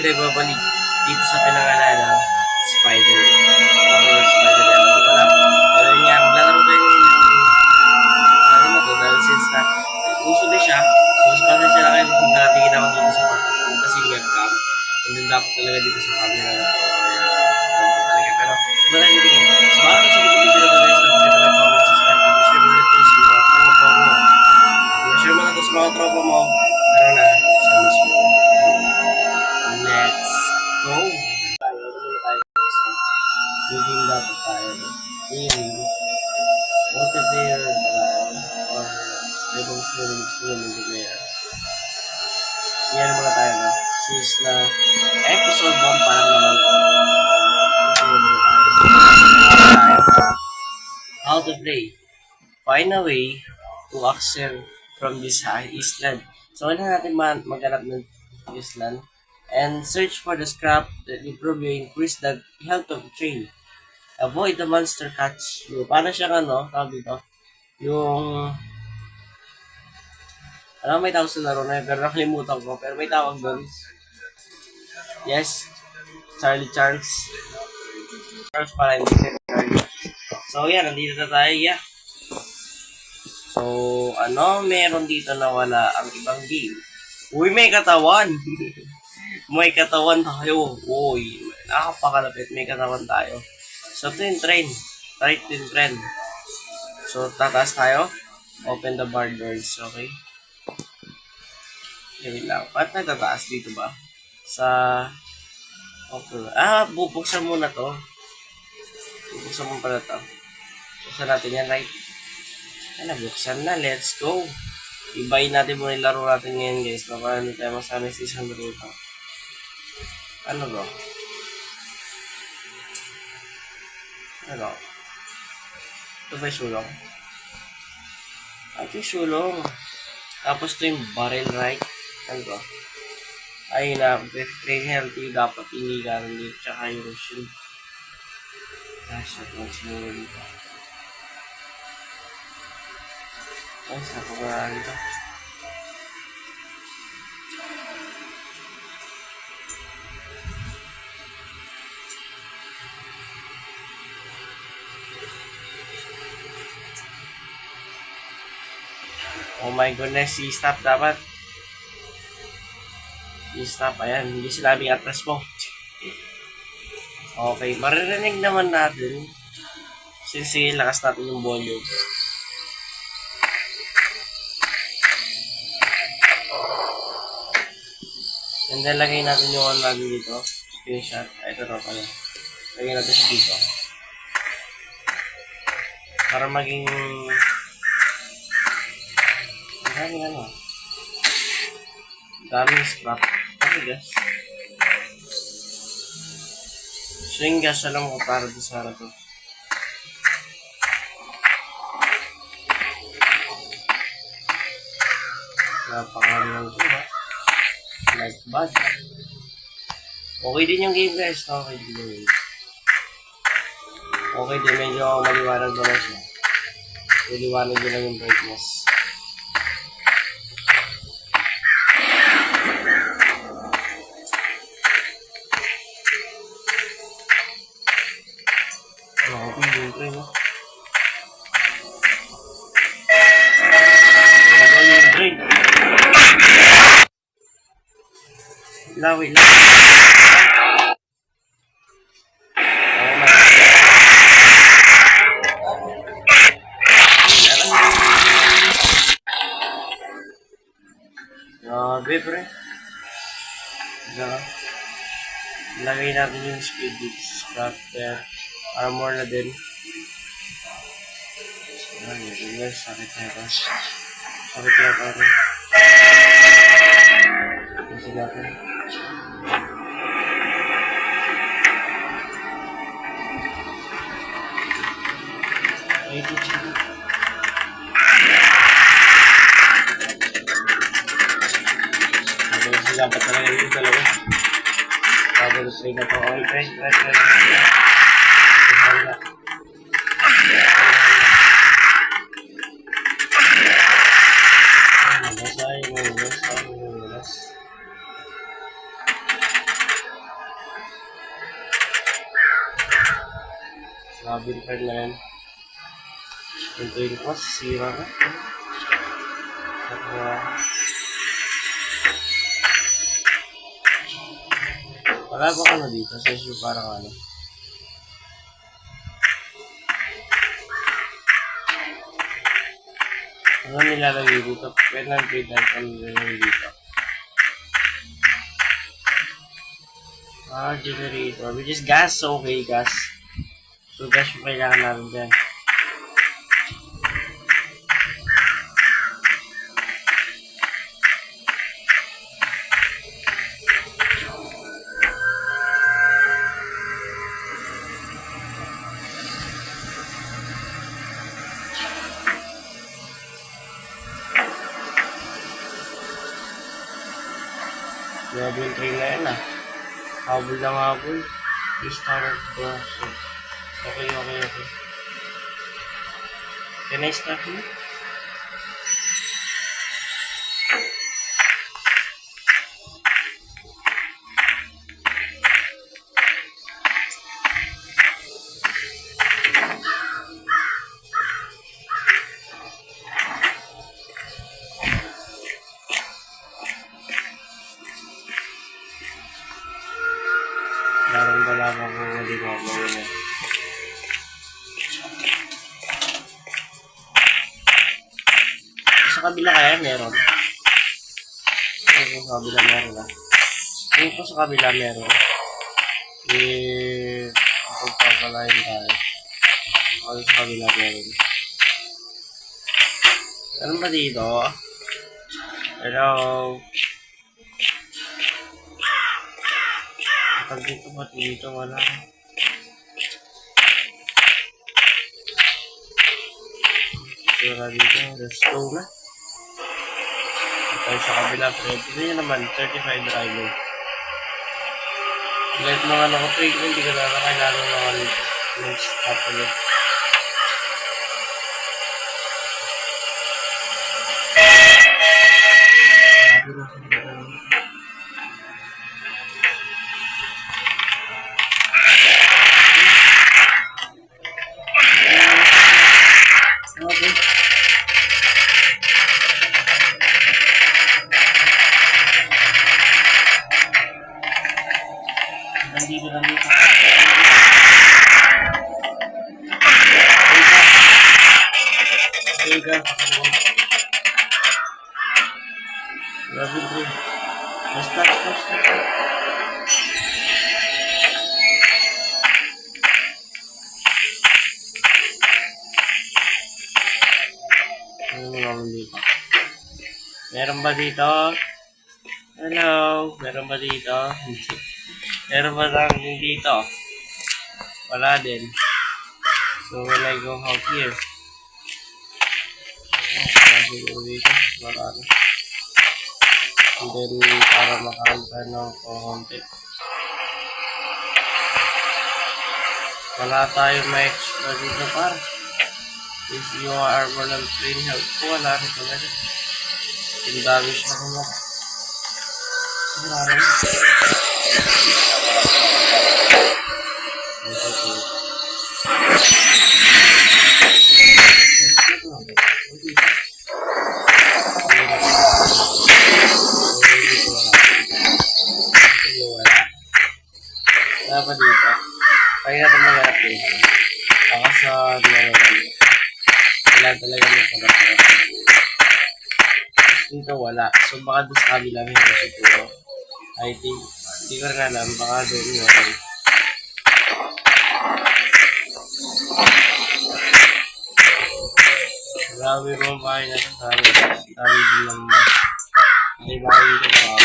pinagbabalik dito sa pinangalan ng Spider. Or Spider Man. Hindi ko alam. Pero yun nga, maglalaro tayo ngayon ng ano na to, dahil since na uso na siya, so mas pasensya na kayo kung nakatingin ako dito sa ko kasi webcam. And then dapat talaga dito sa How to play. Find a way to access from this high island. So kailangan natin man maghanap ng island and search for the scrap that improve you increase the health of the train. Avoid the monster catch you. Para siyang ano, tawag dito, yung alam may tawag sa laro na yun, pero nakalimutan ko. Pero may tawag doon. Yes. Charlie Charles. Charles pala, hindi. So, yan. Nandito na tayo. Yeah. So, ano meron dito na wala ang ibang game? Uy, may katawan! may katawan tayo. Uy, nakapakalapit. May katawan tayo. So, ito yung train. Right yung train. So, tataas tayo. Open the bar doors. Okay? Wait lang. Ba't nagtataas dito ba? Sa... Okay. Ah, bubuksan muna to. Bubuksan mo pala to. Buksan natin yan, right? Ano, buksan na. Let's go. Ibayin natin muna yung laro natin ngayon, guys. Baka hindi tayo masanay sa isang ito. Ano ba? Ano? Ito ba yung sulong? Ah, ito yung sulong. Tapos ito yung barrel, right? Ano ba? Ay na, very healthy. Dapat inigaran dito. Tsaka yung shield. Gosh, ito ang siguro dito. Ay, sa pagkakala dito. Oh my goodness, i-stop dapat. I-stop, ayan. Hindi sinabing atras mo. Okay, maririnig naman natin. Since lakas natin yung volume. And then, lagay natin yung ano natin dito. Screenshot. Ay, ito na pala. Lagay natin siya dito. Para maging Daming ano. Daming scrap. Ano gas? Swing gas alam ko para doon sa ano to. Napakami lang ito Like bad. Okay din yung game guys. Okay din yung game. Okay din. Medyo maliwanag naman siya. Maliwanag din lang yung brightness. Grabe yung train, no? My God. Grabe, pre. Lagay natin yung speed dito sa scrap there. Armor na din. Ay, yun sakit na ito. Sakit na ito rin. Kasi natin. Wait na po. Wait, wait, wait, wait. Sabi ni Fred na yan. Ito yung cross, sira na. At, uh, wala ba ka na dito? Sa issue parang ano? Ano nilalagay dito? Pwede lang pwede lang ano nilalagay dito. Ah, generator. Which is gas. Okay, gas. So, gas yung kailangan namin dyan. Yung train na yan ah. Habol lang habol. Restart process. Okay, okay, okay. Can I start here? Sa kabila kaya meron? Ito sa kabila meron ah. Ko sa kabila meron. Eh, pagpapalain tayo. Ako sa kabila meron. Meron ba dito? Hello? Pag dito ba dito wala? Wala dito, let's go na. Tayo sa kabila, pero ito yun naman, 35 driver. Kahit mga naka-trade hindi ka na kailangan mga next stop You go. Grabe bro. Naman dito? Meron ba dito? Hello? Meron ba dito? Meron ba lang dito? Wala din. So, when I go out here, siguro dito. Wala na. And then, para makakanta ng konti. Wala tayong ma-extra dito par. If you are walang train help ko, wala rin talaga. Yung dami siya mga. Wala rin. Pa dito. Kaya natin maghanap dito. Baka. Wala talaga may. Dito wala. So baka doon sa kabila meron siguro. I think, hindi ko rin alam. Baka doon meron. Grabe mo bahay na sa. Dami din lang na. May bahay dito na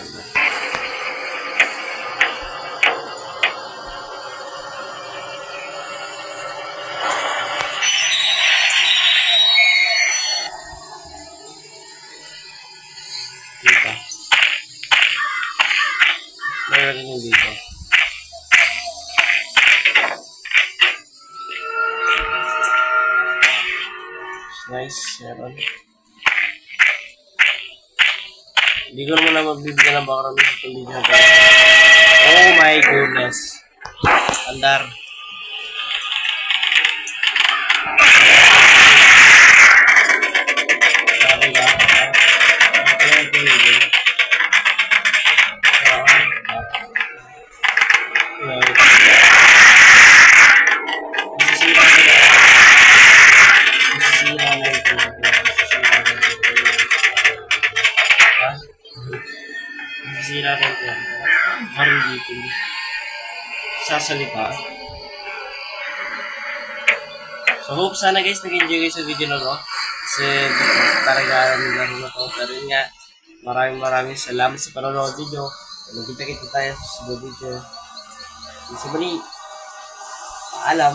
maganda. Meron rin yung dito. Nice, meron. Yeah, hindi ko naman na magbibigyan ng background music video na to. Oh my goodness. Andar. Parang dito. Sasalita. So hope sana guys nag-enjoy kayo sa video na to. Kasi talaga nila rin ako. Pero yun nga, maraming maraming salamat sa panonood video. Magkita-kita tayo sa susunod video. Sa mali, paalam.